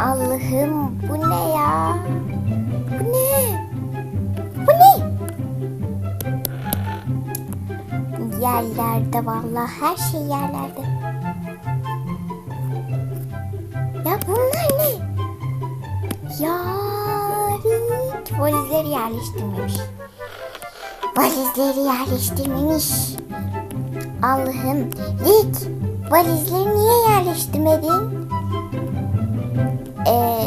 Allah'ım bu ne ya? Bu ne? Bu ne? Yerlerde vallahi her şey yerlerde. Ya bunlar ne? Yarik valizleri yerleştirmemiş. Valizleri yerleştirmemiş. Allah'ım Rik valizleri niye yerleştirmedin? Ee,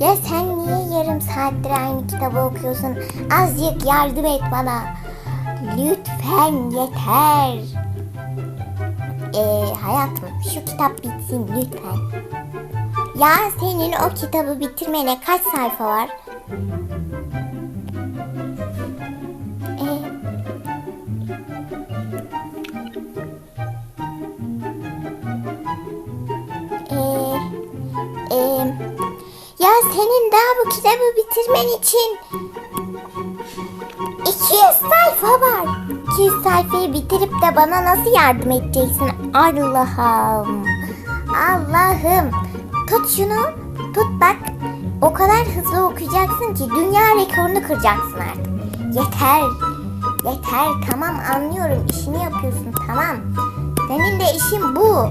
ya sen niye yarım saattir aynı kitabı okuyorsun? Azıcık yardım et bana. Lütfen yeter. Ee, hayatım şu kitap bitsin lütfen. Ya senin o kitabı bitirmene kaç sayfa var? Senin daha bu kitabı bitirmen için 200 sayfa var. 200 sayfayı bitirip de bana nasıl yardım edeceksin? Allah'ım. Allah'ım. Tut şunu. Tut bak. O kadar hızlı okuyacaksın ki dünya rekorunu kıracaksın artık. Yeter. Yeter. Tamam anlıyorum. İşini yapıyorsun. Tamam. Senin de işin bu.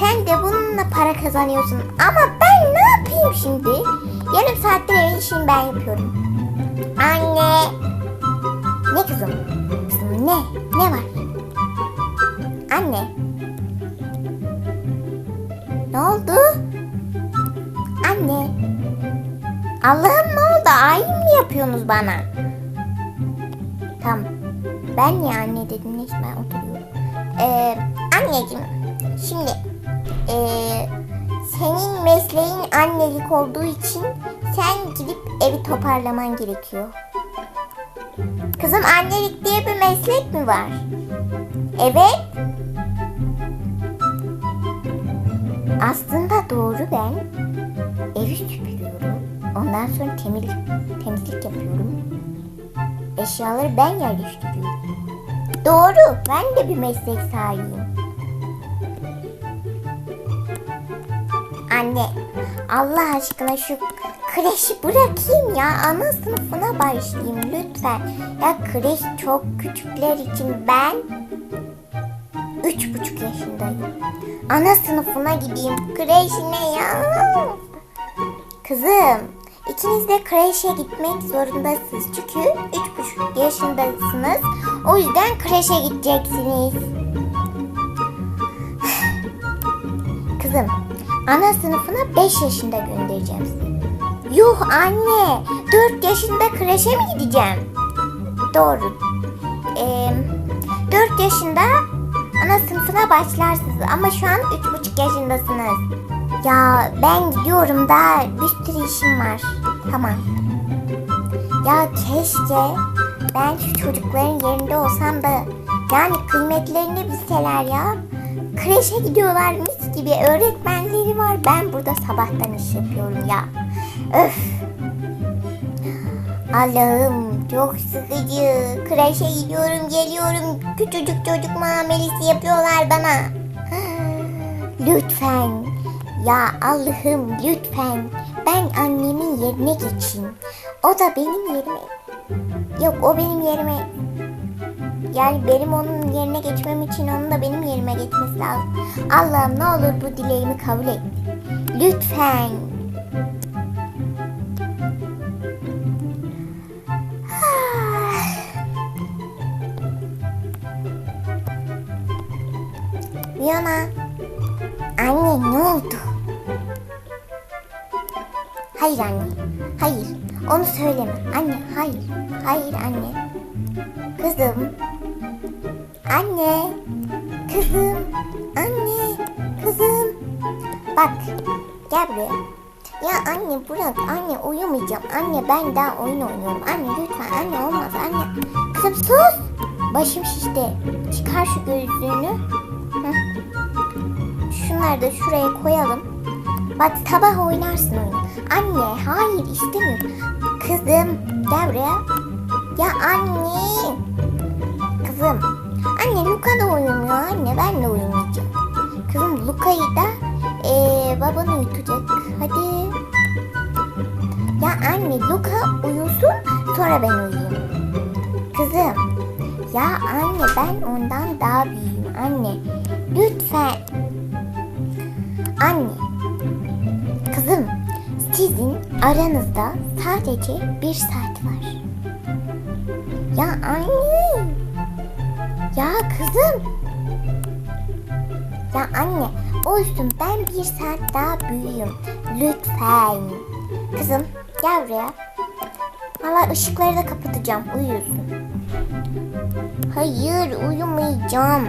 Sen de bununla para kazanıyorsun. Ama ben ne yapayım şimdi? Yarım saattir evin işini ben yapıyorum. Anne. Ne kızım? Kızım ne? Ne var? Anne. Ne oldu? Anne. Allah'ım ne oldu? Ayin mi yapıyorsunuz bana? Tamam. Ben niye anne dedim? Neyse ben oturuyorum. Ee, anneciğim. Şimdi. Ee, senin mesleğin annelik olduğu için sen gidip evi toparlaman gerekiyor. Kızım annelik diye bir meslek mi var? Evet. Aslında doğru ben evi süpürüyorum. Ondan sonra temizlik, temizlik yapıyorum. Eşyaları ben yerleştiriyorum. Doğru. Ben de bir meslek sahibiyim. Anne, Allah aşkına şu kreşi bırakayım ya. Ana sınıfına başlayayım lütfen. Ya kreş çok küçükler için ben üç buçuk yaşındayım. Ana sınıfına gideyim. Kreş ne ya? Kızım, ikiniz de kreşe gitmek zorundasınız. Çünkü üç buçuk yaşındasınız. O yüzden kreşe gideceksiniz. Kızım, ana sınıfına 5 yaşında göndereceğim. Yuh anne, 4 yaşında kreşe mi gideceğim? Doğru. Ee, 4 yaşında ana sınıfına başlarsınız ama şu an 3,5 yaşındasınız. Ya ben gidiyorum da bir sürü işim var. Tamam. Ya keşke ben şu çocukların yerinde olsam da yani kıymetlerini bilseler ya. Kreşe gidiyorlar mis gibi öğretmenleri var. Ben burada sabahtan iş yapıyorum ya. Öf. Allah'ım çok sıkıcı. Kreşe gidiyorum geliyorum. Küçücük çocuk muamelesi yapıyorlar bana. Lütfen. Ya Allah'ım lütfen. Ben annemin yerine geçeyim. O da benim yerime. Yok o benim yerime. Yani benim onun yerine geçmem için onun da benim yerime geçmesi lazım. Allah'ım ne olur bu dileğimi kabul et. Lütfen. Viyana. Anne ne oldu? Hayır anne. Hayır. Onu söyleme. Anne hayır. Hayır anne. Kızım. Anne. Kızım. Anne. Kızım. Bak. Gel buraya. Ya anne bırak. Anne uyumayacağım. Anne ben daha oyun oynuyorum. Anne lütfen. Anne olmaz. Anne. Kızım sus. Başım şişti. Çıkar şu gözlüğünü. Hı. Şunları da şuraya koyalım. Bak sabah oynarsın oyunu. Anne hayır istemiyorum. Kızım gel buraya. Ya anne. Kızım. Anne Luka da uyumuyor anne ben de uyumayacağım. Luka'yı da eee baban uyutacak. Hadi. Ya anne Luka uyusun sonra ben uyuyayım. Kızım. Ya anne ben ondan daha büyüğüm anne. Lütfen. Anne. Kızım sizin aranızda sadece bir saat var. Ya anne. Ya kızım. Ya anne olsun ben bir saat daha büyüğüm. Lütfen. Kızım gel buraya. Valla ışıkları da kapatacağım. Uyuyorsun. Hayır uyumayacağım.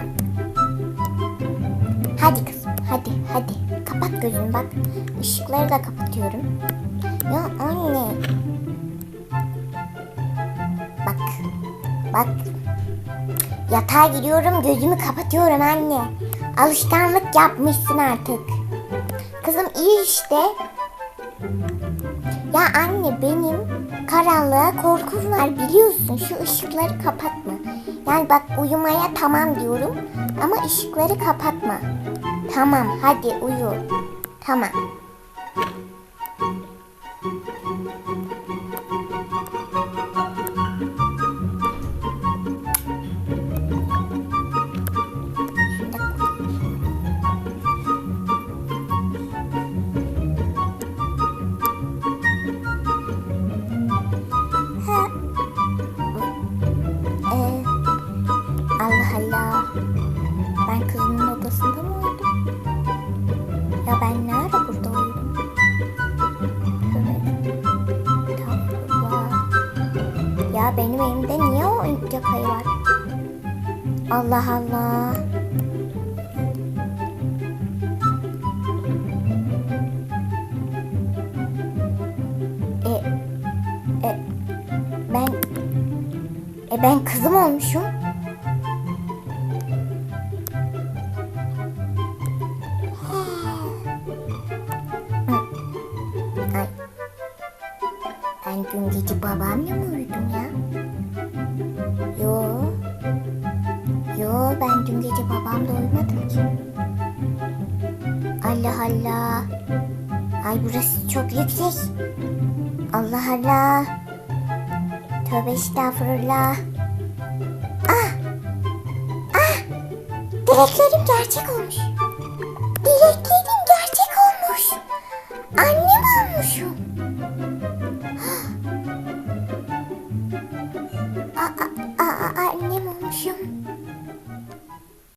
Hadi kızım hadi hadi. Kapat gözünü bak. Işıkları da kapatıyorum. Ya anne. Bak. Bak. Yatağa giriyorum gözümü kapatıyorum anne. Alışkanlık yapmışsın artık. Kızım iyi işte. Ya anne benim karanlığa korkum var biliyorsun. Şu ışıkları kapatma. Yani bak uyumaya tamam diyorum ama ışıkları kapatma. Tamam hadi uyu. Tamam. Odasında mı uyudum? Ya ben ne ara burada uyudum? Estağfurullah. Ya benim elimde niye o oyuncak ayı var? Allah Allah. E, e, ben e ben kızım olmuşum. Dün gece babamla mı uyudum ya? Yo. Yo ben dün gece babamla uyumadım ki. Allah Allah. Ay burası çok yüksek. Allah Allah. Tövbe estağfurullah. Ah! Ah! Dileklerim gerçek olmuş. Dileklerim